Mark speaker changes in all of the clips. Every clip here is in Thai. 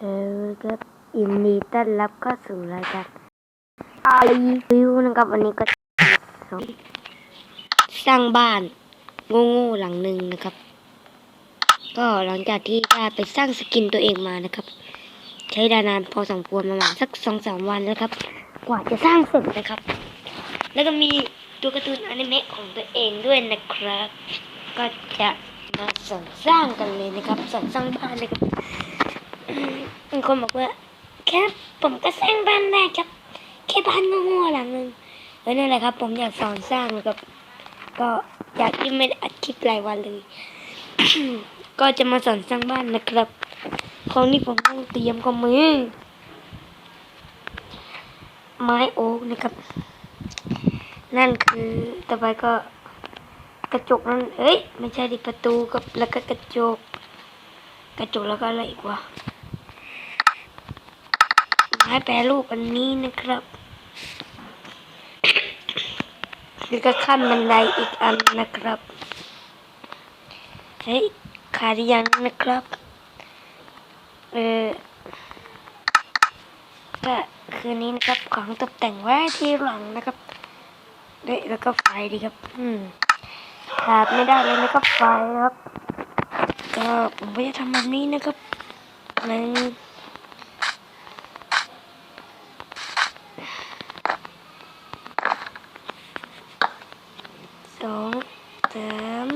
Speaker 1: เออครับยินดีต้อนรับเข้าสู่รายการไอวิวนะครับวันนี้ก็สร้างบ้านโง่ๆหลังหนึ่งนะครับ ก็หลังจากที่ได้ไปสร้างสกินตัวเองมานะครับ ใช้เวลานานพอสมควรประมาณสักสองสามวันนะครับ กว่าจะสร้างเสร็จนะครับ แล้วก็มีตัวการ์ตูนอนิเมะของตัวเองด้วยนะครับ ก็จะมาสอนสร้างกันเลยนะครับสอนสร้างบ้านนะครับ บางคนบอกว่าแค่ผมก็สร้างบ้านได้ครับ แค่บ้านโง่ๆหลังนึงเออนั่นแหละครับ ผมอยากสอนสร้างนะครับ ก็อยากที่ไม่ได้อัดคลิปรายวันเลย ก็จะมาสอนสร้างบ้านนะครับของที่ผมต้องเตรียมก็มือ ไม้โอ๊กนะครับ นั่นคือต่อไปก็กระจกนั่นเอ้ย ไม่ใช่ดิประตูกับแล้วก็กระจก กระจกแล้วก็อะไรอีกวะ ไม้แปรรูปอันนี้นะครับแล้วก็ขั้นบันไดอีกอันนะครับเฮ้ยขาดยังนะครับ เออก็คืนนี้นะครับของตกแต่งไว้ที่หลังนะครับเฮ้ยแล้วก็ไฟดีครับ อืมขาดไม่ได้เลยนะครับไฟครับ ก็ผมก็จะทำแบบนี้นะครับหนึ่ง สองสาม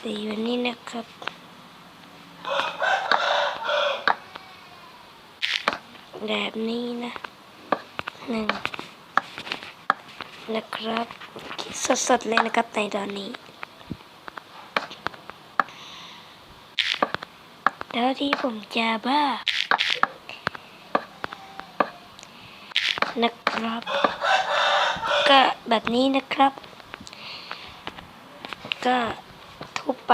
Speaker 1: สี่วันนี้นะครับ แบบนี้นะหนึ่งนะครับสดๆเลยนะครับในตอนนี้แล้วที่ผมจะบ้า นะครับ ก็แบบนี้นะครับ ก็ทุบไป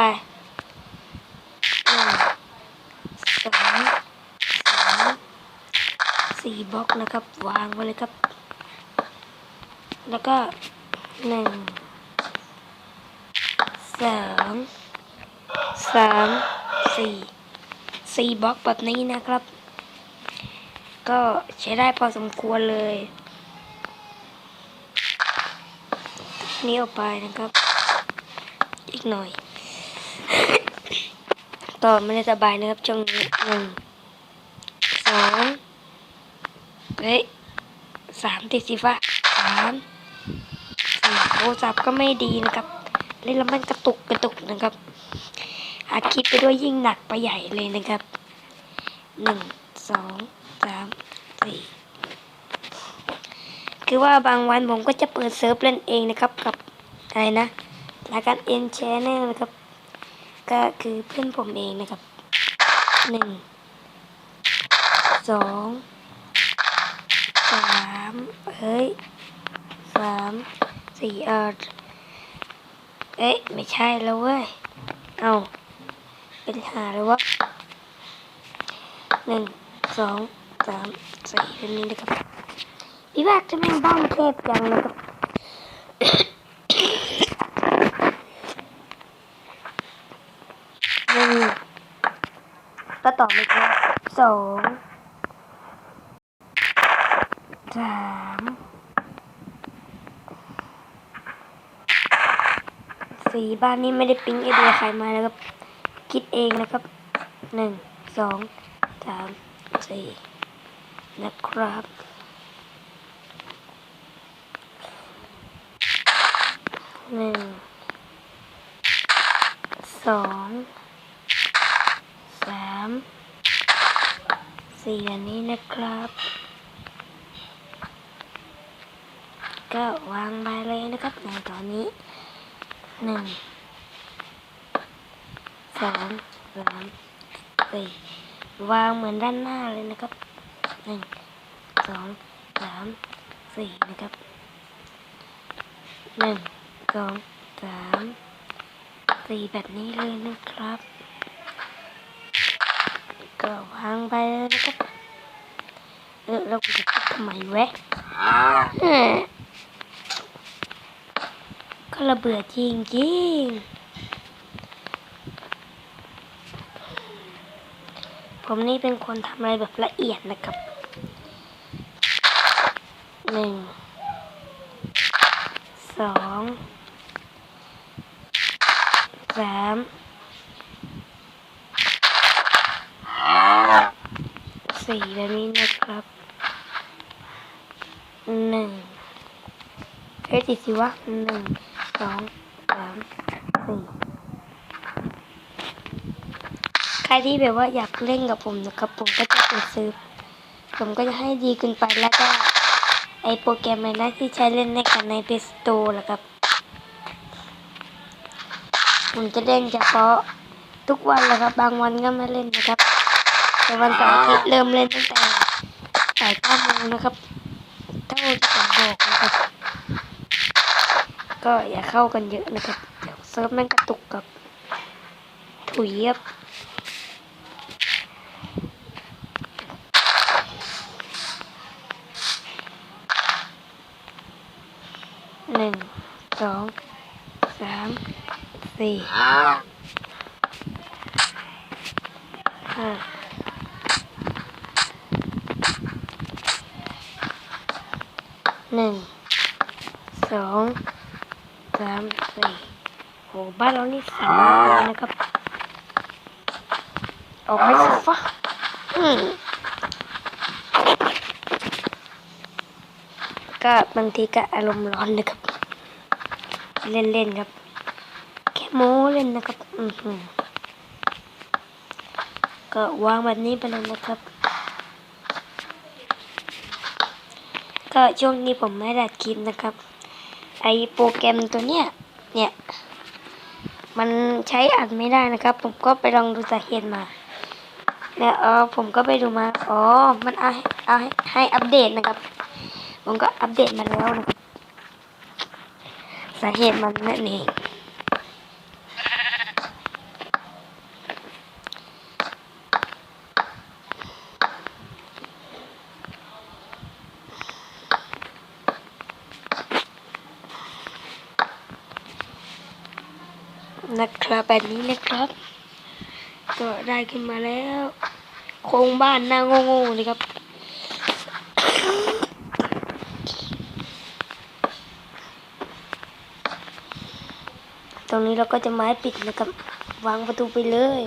Speaker 1: หนึ่งสองสามสี่ บล็อกนะครับ วางไว้เลยครับ แล้วก็หนึ่งสองสามสี่สี่บล็อกแบบนี้นะครับ ก็ใช้ได้พอสมควรเลยนี้ออกไปนะครับ อีกหน่อย ต่อไม่ได้สบายนะครับจังนี้หนึ่งสอง เฮ้ยสามติดสิฟ้าสามสี่โทรศัพท์ก็ไม่ดีนะครับ เล่นแล้วมันกระตุกกระตุกนะครับอัดคลิปไปด้วยยิ่งหนักไปใหญ่เลยนะครับหนึ่งสองสามสี่คือว่าบางวันผมก็จะเปิดเซิร์ฟเล่นเองนะครับกับอะไรนะรายการเอ็นแชนแนลนะครับ ก็คือเพื่อนผมเองนะครับหนึ่งสองามเฮ้ยสามสี่เออเอ๊ะไม่ใช่แล้วเว้ย เอาเป็นหาเลยวะหนึ่งสองสามสี่เป็นนี้นะครับพี่แบกจะเป็นบ้านเทพยังนะครับหนึ่งก็ต่อไปครับสอง สามสี่บ้านนี้ไม่ได้ปิ๊งไอเดียใครมาแล้วครับ คิดเองนะครับหนึ่งสองสามสี่นะครับ หนึ่ง สอง สาม สี่อันนี้นะครับ ก็วางไปเลยนะครับในตอนนี้หนึ่งสองสามสี่วางเหมือนด้านหน้าเลยนะครับหนึ่งสองสามสี่นะครับหนึ่งสองสามสี่แบบนี้เลยนะครับ ก็วางไปเลยนะครับเออเราจะทำไมแวะ ก็ระเบื่อจริงจริงผมนี่เป็นคนทำอะไรแบบละเอียดนะครับหนึ่งสองสามสี่แบบนี้นะครับหนึ่งเอ้ยติดสิวะหนึ่ง สองสามสี่ใครที่แบบว่าอยากเล่นกับผมนะครับ ผมก็จะไปซื้อ ผมก็จะให้ดีขึ้นไปแล้วก็ ไอโปรแกรมอะไรที่ใช้เล่นในกันใน Play Store แหละครับ ผมจะเล่นเฉพาะทุกวันแหละครับ บางวันก็ไม่เล่นนะครับ แต่วันเสาร์อาทิตย์เริ่มเล่นตั้งแต่บ่ายเก้าโมงนะครับ เท่าที่ผมบอกนะครับ ก็อย่าเข้ากันเยอะนะครับเดี๋ยวเซิร์ฟแม่งกระตุกกับถุยครับหนึ่งสองสามสี่ห้าหนึ่ง สอง สาม สี่โหบ้าน เรานี่สามารถเลยนะครับ ออกไปสิฟะอืมก็บางทีก็อารมณ์ร้อนนะครับ เล่นๆครับ แค่โม้เล่นนะครับ อือหือก็วางแบบนี้ไปเลยนะครับ ก็ช่วงนี้ผมไม่ได้อัดคลิปนะครับ ไอโปรแกรมตัวเนี้ยเนี่ย มันใช้อัดไม่ได้นะครับ ผมก็ไปลองดูสาเหตุมาแล้วเออผมก็ไปดูมาอ๋อมันเอาให้เอาให้ให้อัปเดตนะครับ ผมก็อัปเดตมาแล้วนะสาเหตุมันนั่นเอง นะครับแบบนี้นะครับ ก็ได้ขึ้นมาแล้ว โครงบ้านหน้าโง่ๆเลยครับตรงนี้เราก็จะไม้ปิดนะครับ วางประตูไปเลย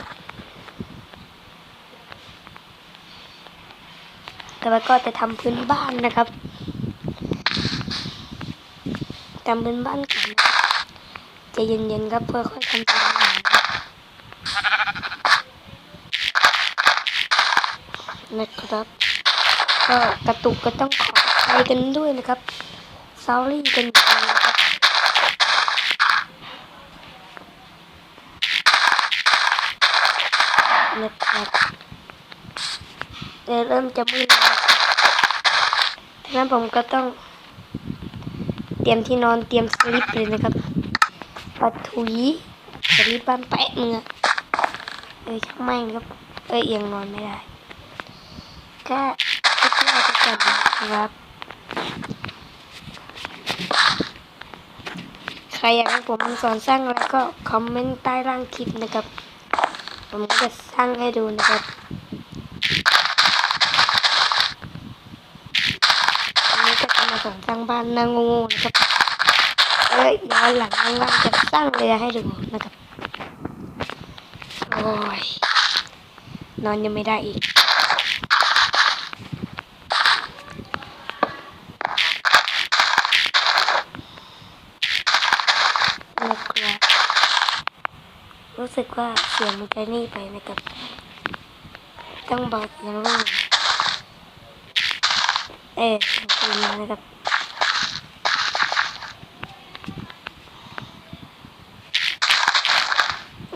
Speaker 1: แต่อไปก็จะทำพื้นบ้านนะครับทำพื้นบ้านก่อน ใจะเย็นๆครับเพื่อค่อยทำตามนะครับ ก็กระตุกก็ต้องขอไปกันด้วยนะครับซารี่กันไปนะครับนะครับเดี๋ยวเริ่มจะมืดแล้วนะครับฉะนั้นผมก็ต้องเตรียมที่นอนเตรียมสลิปเลยนะครับ ปัดถุยสลิปบ้านแปะเนื้อเอ้ยช่างไม่ครับเอ้ยเอียงนอนไม่ได้ก็ก็ที่เราจะจัดนะครับ ใครอยากให้ผมสอนสร้างอะไรก็คอมเมนต์ใต้ล่างคลิปนะครับ ผมก็จะสร้างให้ดูนะครับอันนี้ก็จะมาสอนสร้างบ้านนางงูนะครับ เอ้ยย้อนหลังว่างๆจะสร้างเรือให้ดูนะครับ โอ้ย นอนยังไม่ได้อีกนะครับรู้สึกว่าเสียงมันจะนี่ไปนะครับ ต้องเบาเสียงลงเอ๊ะเป็นอย่างนี้นะครับ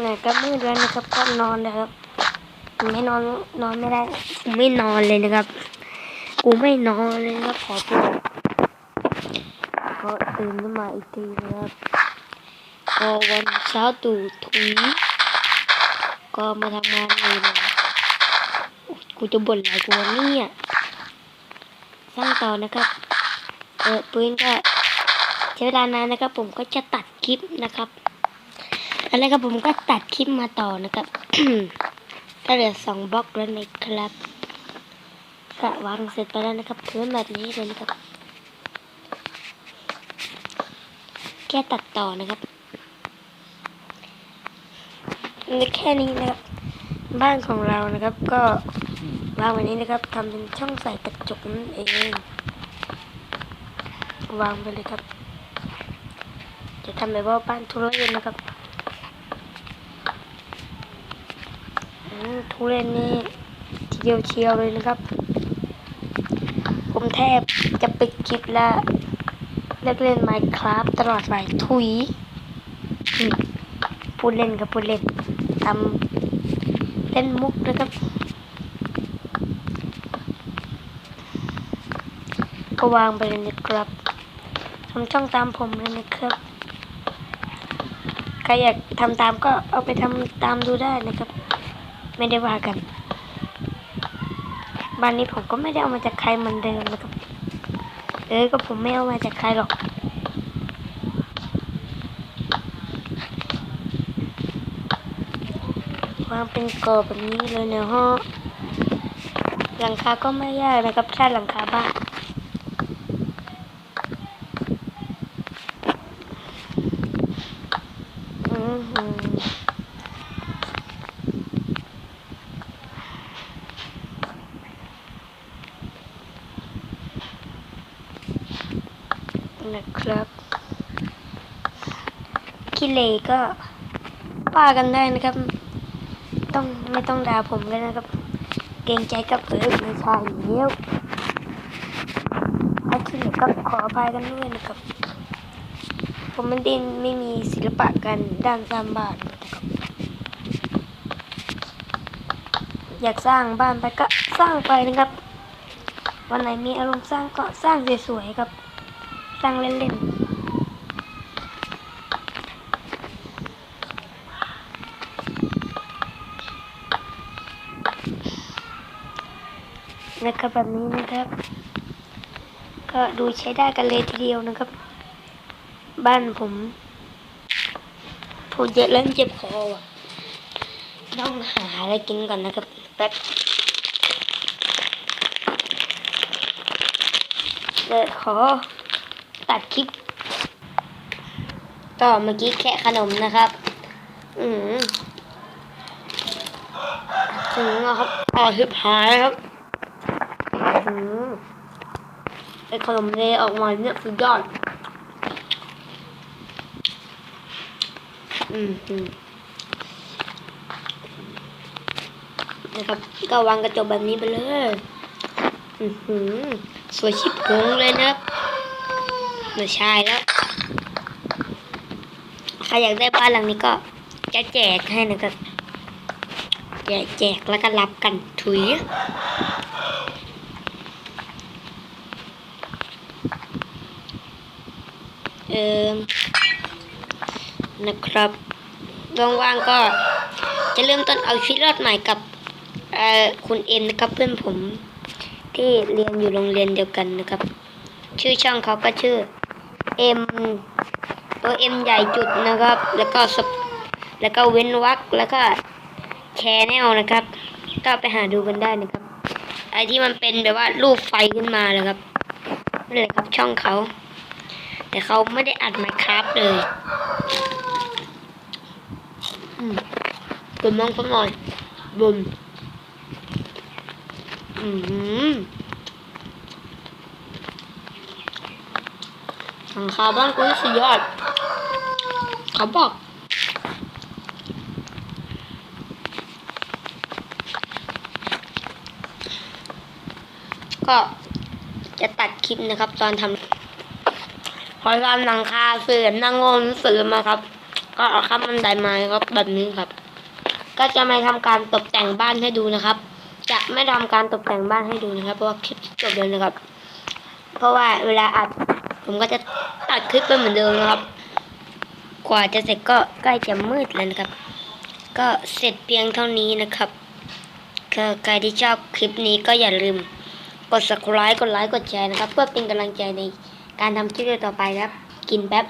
Speaker 1: นี่ยก็มืดแล้วนะครับก็นอนนะครับไม่นอนนอนไม่ได้กูไม่นอนเลยนะครับ กูไม่นอนเลยนะครับขอตัวก็ตื่นขึ้นมาอีกทีนะครับพอวันเช้าตู่ถุยก็มาทำงานเลยนะกูจะบ่นอะไรกูวะเนี่ยสร้างต่อนะครับ เออปืนก็ใช้เวลานานนะครับ ผมก็จะตัดคลิปนะครับ แล้วก็ผมก็ตัดคลิปมาต่อนะครับก็เหลือสองบล็อกแล้วนะครับก็วางเสร็จไปแล้วนะครับพื้นแบบนี้เลยนะครับแค่ตัดต่อนะครับนแค่นี้นะครับ บ้านของเรานะครับ ก็วางแบบนี้นะครับทำเป็นช่องใส่กระจกนั่นเอง วางไปเลยครับ จะทำแบบว่าบ้านทุเรียนนะครับ อืมทุเรียนนี่ทีเดียวเชียวเลยนะครับ ผมแทบจะปิดคลิปแล้วเลิกเล่น Minecraft ตลอดไปทุยพูดเล่นครับพูดเล่นทำเล่นมุกนะครับก็วางไปเลยนะครับทำช่องตามผมเลยนะครับใครอยากทำตามก็เอาไปทำตามดูได้นะครับ ไม่ได้ว่ากัน บ้านนี้ผมก็ไม่ได้เอามาจากใครเหมือนเดิมนะครับ เออก็ผมไม่เอามาจากใครหรอก วางเป็นกรอบแบบนี้เลยนะฮะหลังคาก็ไม่ยากนะครับแค่หลังคาบ้าน อือหือนะครับ ขี้เลก็ว่ากันได้นะครับ ต้องไม่ต้องด่าผมเลยนะครับ เกรงใจกับเออไม่ใช่เนี้ยวถ้าขี้เลก็ขออภัยกันด้วยนะครับ ผมม่ได้ไม่มีศิลปะกันด้านสางบ้านนะครับอยากสร้างบ้านไปก็สร้างไปนะครับ วันไหนมีอารมณ์สร้างก็สร้างสวยๆครับ สร้างเล่นๆ นะครับแบบนี้นะครับ ก็ดูใช้ได้กันเลยทีเดียวนะครับ บ้านผมพูดเยอะเริ่มเจ็บคอว่ะต้องหาอะไรกินก่อนนะครับแป๊บเดี๋ยวขอตัดคลิปก็เมื่อกี้แค่ขนมนะครับ อืมถึงแล้วครับอ่อหิบหายครับ ไอขนมเลยออกมาเนี่ยสุดยอดอืมอืมนะครับ ก็วางกระจกแบบนี้ไปเลย อือหือ สวยชิบหงเลยนะครับไม่ใช่แล้ว ใครอยากได้บ้านหลังนี้ก็จะแจกให้นะครับ แจกแจกแล้วก็รับกันถุย เออนะครับว่างๆก็จะเริ่มต้นเอาชีวิตรอดใหม่กับคุณเอ็มนะครับเพื่อนผมที่เรียนอยู่โรงเรียนเดียวกันนะครับ ชื่อช่องเขาก็ชื่อเอ็มตัวเอ็มใหญ่จุดนะครับ แล้วก็สแล้วก็เว้นวรรคแล้วก็แชแนลนะครับ ก็ไปหาดูกันได้นะครับไอที่มันเป็นแบบว่ารูปไฟขึ้นมาเลยครับนั่นแหละครับช่องเขา แต่เขาไม่ได้อัดไมค์ครับเลยอืมบุมมองเขาหน่อยบุมอืมหลังคาบ้านกูสุดยอด เขาบอกก็จะตัดคลิปนะครับตอนทำ พอทำหลังคาเสื่อมนั่งงงเสื่อมมาครับ ก็เอาข้ามบันไดมาครับแบบนี้ครับ ก็จะไม่ทำการตกแต่งบ้านให้ดูนะครับ จะไม่ทำการตกแต่งบ้านให้ดูนะครับ เพราะว่าคลิปจบเลยนะครับ เพราะว่าเวลาอัด ผมก็จะตัดคลิปไปเหมือนเดิมนะครับ กว่าจะเสร็จก็ใกล้จะมืดแล้วนะครับ ก็เสร็จเพียงเท่านี้นะครับก็ใครที่ชอบคลิปนี้ก็อย่าลืมกด subscribe กดไลค์กดแชร์นะครับ เพื่อเป็นกำลังใจใน การทำคลิปต่อไปนะครับ กินแป๊บ